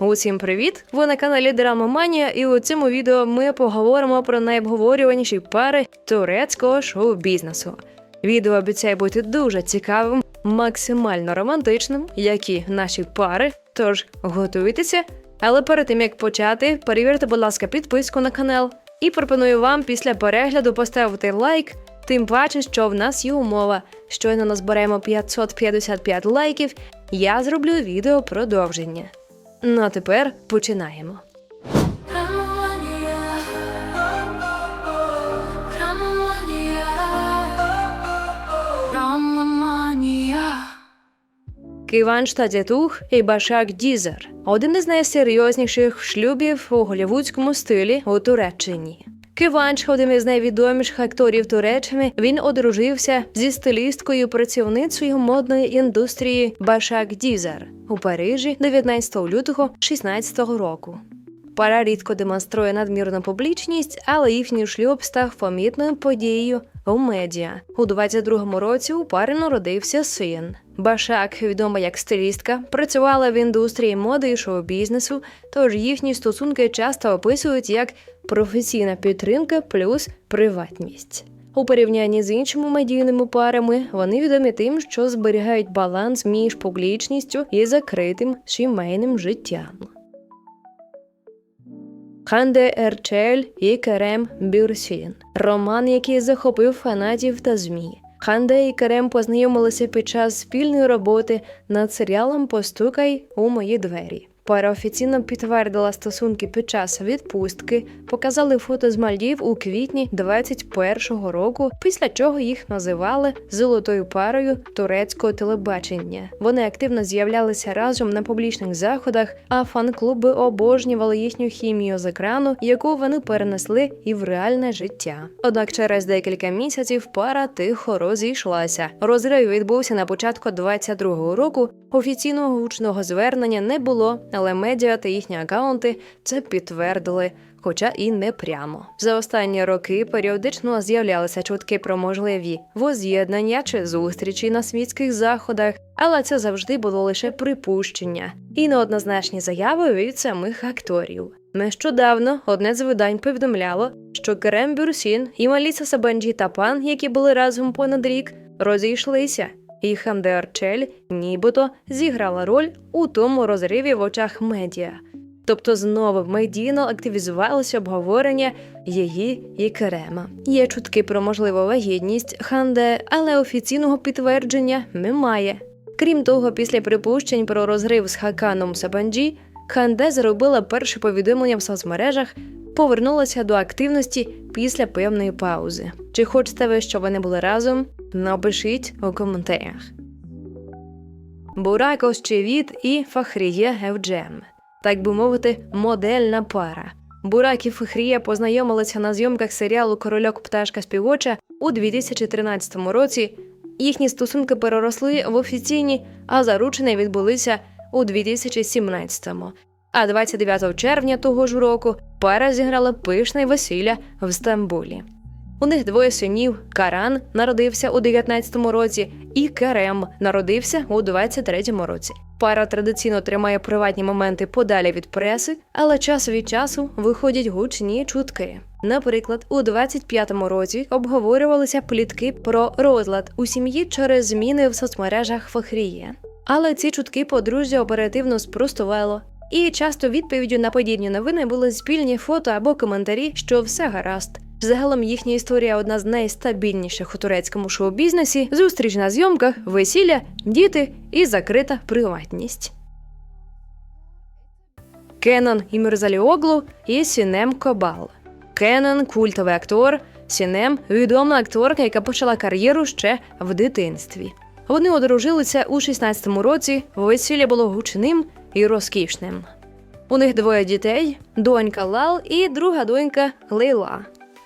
Усім привіт! Ви на каналі Драмоманія, і у цьому відео ми поговоримо про найобговорюваніші пари турецького шоу-бізнесу. Відео обіцяє бути дуже цікавим, максимально романтичним, як і наші пари. Тож готуйтеся. Але перед тим як почати, перевірте, будь ласка, підписку на канал. І пропоную вам після перегляду поставити лайк. Тим паче, що в нас є умова. Щойно назберемо 555 лайків, я зроблю відео продовження. Ну а тепер починаємо. Ramania, Ramania, Ramania. Киван Штадятух і Башак Дізер один із найсерйозніших шлюбів у голівудському стилі у Туреччині. Киванч, один із найвідоміших акторів Туреччини, він одружився зі стилісткою працівницею модної індустрії Башак Дізер у Парижі 19 лютого 16 року. Пара рідко демонструє надмірну публічність, але їхній шлюб став помітною подією у медіа. У 22-му році у пари народився син. Башак, відома як стилістка, працювала в індустрії моди і шоу-бізнесу, тож їхні стосунки часто описують як професійна підтримка плюс приватність. У порівнянні з іншими медійними парами вони відомі тим, що зберігають баланс між публічністю і закритим сімейним життям. Ханде Ерчель і Керем Бюрсін. Роман, який захопив фанатів та ЗМІ. Ханде і Керем познайомилися під час спільної роботи над серіалом Постукай у мої двері. Пара офіційно підтвердила стосунки під час відпустки, показали фото з Мальдів у квітні 21-го року, після чого їх називали золотою парою турецького телебачення. Вони активно з'являлися разом на публічних заходах, а фан-клуби обожнювали їхню хімію з екрану, яку вони перенесли і в реальне життя. Однак через декілька місяців пара тихо розійшлася. Розрив відбувся на початку 22-го року. Офіційного гучного звернення не було, але медіа та їхні акаунти це підтвердили. Хоча і не прямо за останні роки періодично з'являлися чутки про можливі воз'єднання чи зустрічі на світських заходах, але це завжди було лише припущення і неоднозначні заяви від самих акторів. Нещодавно одне з видань повідомляло, що Керем Бюрсін і Маліса Сабанджі Тапан, які були разом понад рік, розійшлися. І Ханде Арчель нібито зіграла роль у тому розриві в очах медіа. Тобто знову медійно активізувалося обговорення її і Керема. Є чутки про можливу вагітність Ханде, але офіційного підтвердження немає. Крім того, після припущень про розрив з Хаканом Сабанджі, Ханде зробила перше повідомлення в соцмережах, повернулася до активності після певної паузи. Чи хочете ви, щоб вони були разом? Напишіть у коментарях. Бурак Ощевіт і Фахріє Евджем. Так би мовити, модельна пара. Бурак і Фахріє познайомилися на зйомках серіалу Корольок пташка співоча у 2013 році. Їхні стосунки переросли в офіційні, а заручені відбулися у 2017-му. А 29 червня того ж року пара зіграла пишне весілля в Стамбулі. У них двоє синів. Каран народився у 19-му році, і Керем народився у 23-му році. Пара традиційно тримає приватні моменти подалі від преси, але час від часу виходять гучні чутки. Наприклад, у 25-му році обговорювалися плітки про розлад у сім'ї через зміни в соцмережах Фахріє. Але ці чутки подружжя оперативно спростувало. І часто відповіддю на подібні новини були спільні фото або коментарі, що все гаразд. Загалом їхня історія одна з найстабільніших у турецькому шоу-бізнесі: зустріч на зйомках, весілля, діти і закрита приватність. Кенон Імерзаліоглу і Сінем Кобал. Кенон культовий актор, Сінем відома акторка, яка почала кар'єру ще в дитинстві. Вони одружилися у 16-му році. Весілля було гучним і розкішним. У них двоє дітей: донька Лал і друга донька Лейла.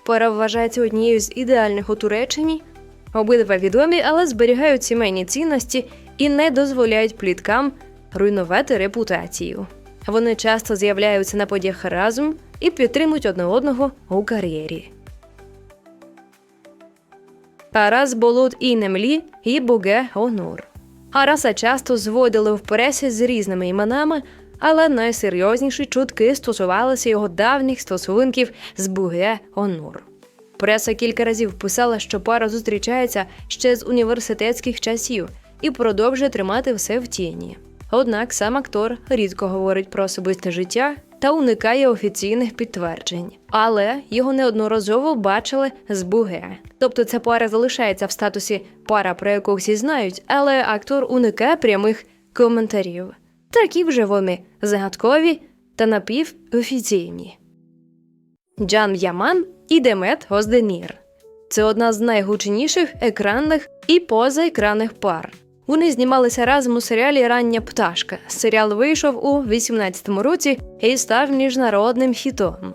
Пара вважається однією з ідеальних у Туреччині. Обидва відомі, але зберігають сімейні цінності і не дозволяють пліткам руйнувати репутацію. Вони часто з'являються на подіях разом і підтримують одне одного у кар'єрі. Арас Болут і Немлі і Буге Онур. Араса часто зводили в пресі з різними іменами, Але найсерйозніші чутки стосувалися його давніх стосунків з Буге Онур. Преса кілька разів писала, що пара зустрічається ще з університетських часів і продовжує тримати все в тіні. Однак сам актор рідко говорить про особисте життя та уникає офіційних підтверджень, але його неодноразово бачили з Буге. Тобто ця пара залишається в статусі пара, про яку всі знають, але актор уникає прямих коментарів. Такі вже вони загадкові та напівофіційні. Джан Яман і Демет Оздемір. Це одна з найгучніших екранних і позаекранних пар. Вони знімалися разом у серіалі Рання пташка. Серіал вийшов у 18-му році і став міжнародним хітом.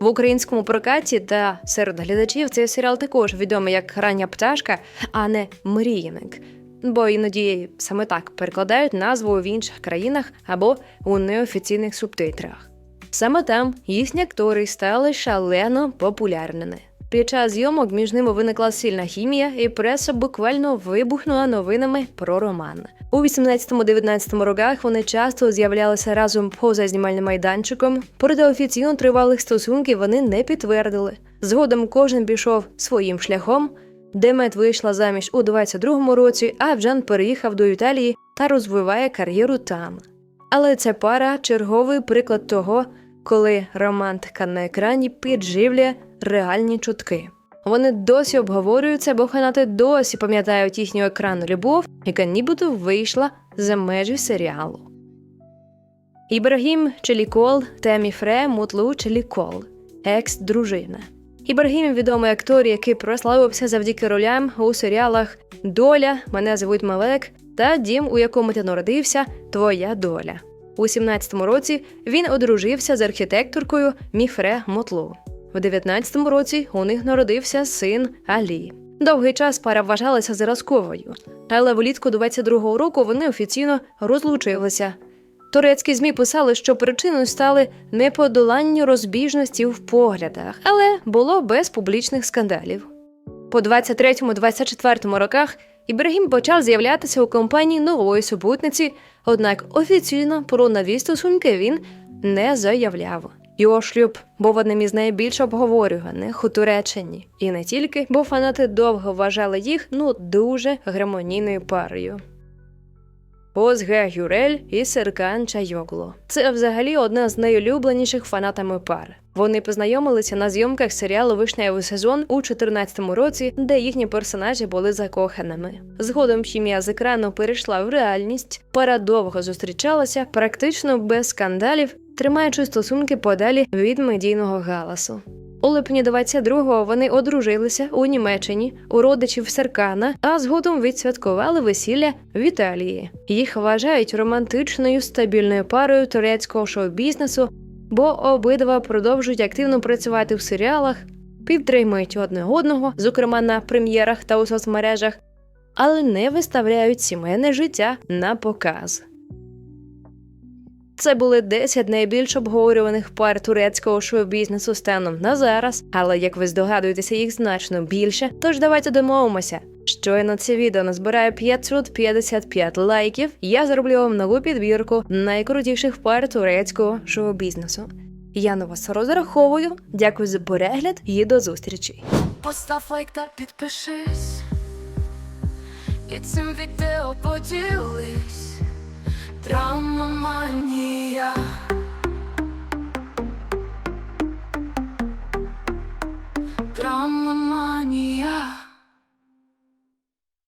В українському прокаті та серед глядачів цей серіал також відомий як Рання пташка, а не Мрійник. Бо іноді саме так перекладають назву в інших країнах або у неофіційних субтитрах. Саме там їхні актори стали шалено популярними. Під час зйомок між ними виникла сильна хімія, і преса буквально вибухнула новинами про роман. У 18-19 роках вони часто з'являлися разом поза знімальним майданчиком, проте офіційно тривалих стосунків вони не підтвердили. Згодом кожен пішов своїм шляхом. Демет вийшла заміж у 22-му році, а Джан переїхав до Італії та розвиває кар'єру там. Але ця пара черговий приклад того, коли романтика на екрані підживлює реальні чутки. Вони досі обговорюються, бо фанати досі пам'ятають їхню екранну любов, яка нібито вийшла за межі серіалу. Ібрагім Челікол та Міфре Мутлу Челікол, екс-дружина. Ібрагім відомий актор, який прославився завдяки ролям у серіалах Доля, мене звуть Малек та Дім, у якому ти народився, Твоя доля. У 17-му році він одружився з архітекторкою Міфре Мотлу. В 19-му році у них народився син Алі. Довгий час пара вважалася зразковою, але влітку 22-го року вони офіційно розлучилися. Турецькі змі писали, що причиною стали неподоланні розбіжності в поглядах, але було без публічних скандалів. По 23-24 роках Ібрагім почав з'являтися у компанії нової супутниці, однак офіційно про нові стосунки він не заявляв. Його шлюб був одним із найбільш обговорюваних у Туреччині, і не тільки, бо фанати довго вважали їх ну дуже гармонійною парою. Озге Гюрель і Серкан Чайогло. Це взагалі одна з найулюбленіших фанатами пар. Вони познайомилися на зйомках серіалу Вишневий сезон у 14-му році, де їхні персонажі були закоханими. Згодом хімія з екрану перейшла в реальність. Пара довго зустрічалася, практично без скандалів, тримаючи стосунки подалі від медійного галасу. У липні 22-го вони одружилися у Німеччині у родичів Серкана, а згодом відсвяткували весілля в Італії. Їх вважають романтичною стабільною парою турецького шоу-бізнесу, бо обидва продовжують активно працювати в серіалах, підтримують одне одного, зокрема на прем'єрах та у соцмережах, але не виставляють сімейне життя на показ. Це були 10 найбільш обговорюваних пар турецького шоу-бізнесу станом на зараз, але як ви здогадуєтеся, їх значно більше. Тож давайте домовимося. Щойно це відео назбирає 555 лайків. Я зроблю вам нову підбірку найкрутіших пар турецького шоу-бізнесу. Я на вас розраховую. Дякую за перегляд і до зустрічі. Постав лайк та підпишись. І цим відео поділись. Драма манія. Драма манія.